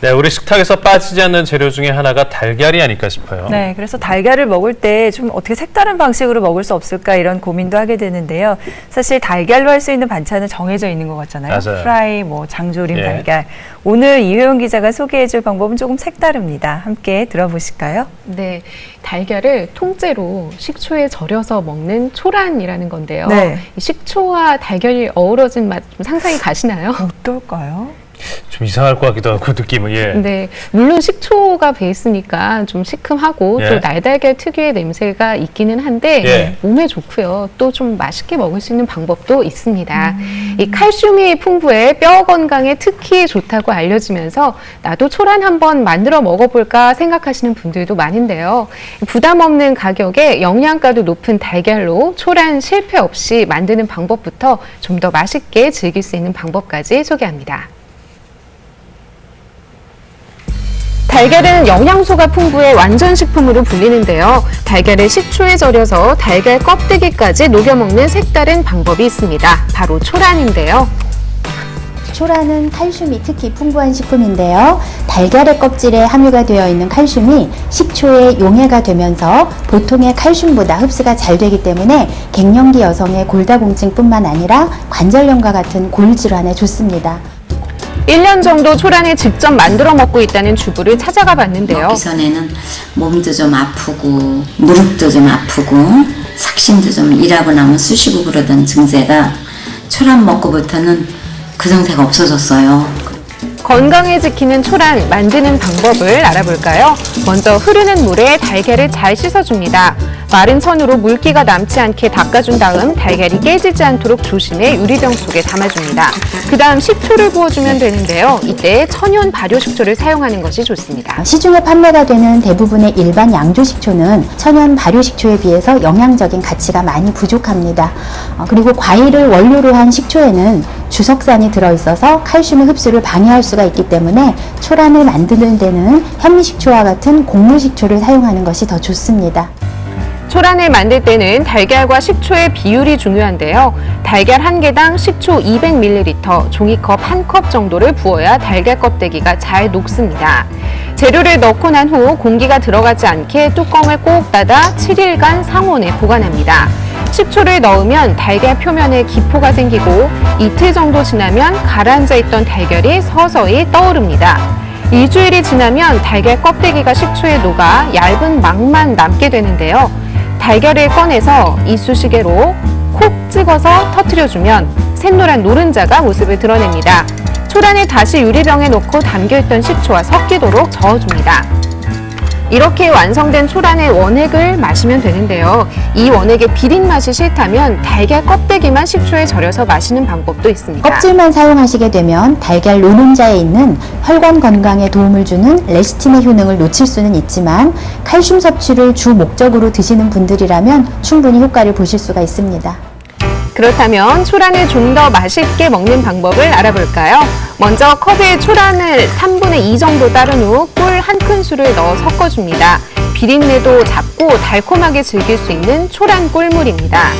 네, 우리 식탁에서 빠지지 않는 재료 중에 하나가 달걀이 아닐까 싶어요. 네, 그래서 달걀을 먹을 때 좀 어떻게 색다른 방식으로 먹을 수 없을까 이런 고민도 하게 되는데요. 사실 달걀로 할 수 있는 반찬은 정해져 있는 것 같잖아요. 맞아요. 프라이, 뭐 장조림 예. 달걀. 오늘 이효영 기자가 소개해줄 방법은 조금 색다릅니다. 함께 들어보실까요? 네, 달걀을 통째로 식초에 절여서 먹는 초란이라는 건데요. 네. 이 식초와 달걀이 어우러진 맛 좀 상상이 가시나요? 어떨까요? 좀 이상할 것 같기도 하고 느낌은 예. 네, 물론 식초가 베이스니까 좀 시큼하고 예. 또 날달걀 특유의 냄새가 있기는 한데 예. 몸에 좋고요. 또 좀 맛있게 먹을 수 있는 방법도 있습니다. 이 칼슘이 풍부해 뼈 건강에 특히 좋다고 알려지면서 나도 초란 한번 만들어 먹어볼까 생각하시는 분들도 많은데요. 부담 없는 가격에 영양가도 높은 달걀로 초란 실패 없이 만드는 방법부터 좀 더 맛있게 즐길 수 있는 방법까지 소개합니다. 달걀은 영양소가 풍부해 완전 식품으로 불리는데요. 달걀을 식초에 절여서 달걀 껍데기까지 녹여 먹는 색다른 방법이 있습니다. 바로 초란인데요. 초라는 칼슘이 특히 풍부한 식품인데요. 달걀의 껍질에 함유가 되어 있는 칼슘이 식초에 용해가 되면서 보통의 칼슘보다 흡수가 잘 되기 때문에 갱년기 여성의 골다공증뿐만 아니라 관절염과 같은 골 질환에 좋습니다. 1년 정도 초란을 직접 만들어 먹고 있다는 주부를 찾아가 봤는데요. 먹기 전에는 몸도 좀 아프고 무릎도 좀 아프고 삭신도 좀 일하고 나면 쑤시고 그러던 증세가 초란 먹고부터는 그 증세가 없어졌어요. 건강을 지키는 초란 만드는 방법을 알아볼까요? 먼저 흐르는 물에 달걀을 잘 씻어줍니다. 마른 천으로 물기가 남지 않게 닦아준 다음 달걀이 깨지지 않도록 조심해 유리병 속에 담아줍니다. 그 다음 식초를 부어주면 되는데요. 이때 천연 발효 식초를 사용하는 것이 좋습니다. 시중에 판매가 되는 대부분의 일반 양조 식초는 천연 발효 식초에 비해서 영양적인 가치가 많이 부족합니다. 어, 그리고 과일을 원료로 한 식초에는 주석산이 들어있어서 칼슘의 흡수를 방해할 수가 있기 때문에 초란을 만드는 데는 현미식초와 같은 곡물식초를 사용하는 것이 더 좋습니다. 초란을 만들 때는 달걀과 식초의 비율이 중요한데요. 달걀 한 개당 식초 200ml, 종이컵 한 컵 정도를 부어야 달걀 껍데기가 잘 녹습니다. 재료를 넣고 난 후 공기가 들어가지 않게 뚜껑을 꼭 닫아 7일간 상온에 보관합니다. 식초를 넣으면 달걀 표면에 기포가 생기고 이틀 정도 지나면 가라앉아 있던 달걀이 서서히 떠오릅니다. 일주일이 지나면 달걀 껍데기가 식초에 녹아 얇은 막만 남게 되는데요. 달걀을 꺼내서 이쑤시개로 콕 찍어서 터트려주면 샛노란 노른자가 모습을 드러냅니다. 초란을 다시 유리병에 넣고 담겨있던 식초와 섞이도록 저어줍니다. 이렇게 완성된 초란의 원액을 마시면 되는데요. 이 원액의 비린 맛이 싫다면 달걀 껍데기만 식초에 절여서 마시는 방법도 있습니다. 껍질만 사용하시게 되면 달걀 노른자에 있는 혈관 건강에 도움을 주는 레시틴의 효능을 놓칠 수는 있지만 칼슘 섭취를 주 목적으로 드시는 분들이라면 충분히 효과를 보실 수가 있습니다. 그렇다면 초란을 좀 더 맛있게 먹는 방법을 알아볼까요? 먼저 컵에 초란을 3분의 2 정도 따른 후 꿀 한 큰술을 넣어 섞어줍니다. 비린내도 잡고 달콤하게 즐길 수 있는 초란 꿀물입니다.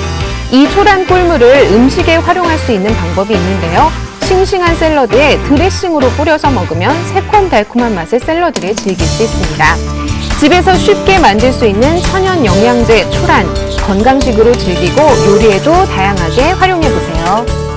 이 초란 꿀물을 음식에 활용할 수 있는 방법이 있는데요. 싱싱한 샐러드에 드레싱으로 뿌려서 먹으면 새콤달콤한 맛의 샐러드를 즐길 수 있습니다. 집에서 쉽게 만들 수 있는 천연 영양제 초란, 건강식으로 즐기고 요리에도 다양하게 활용해 보세요.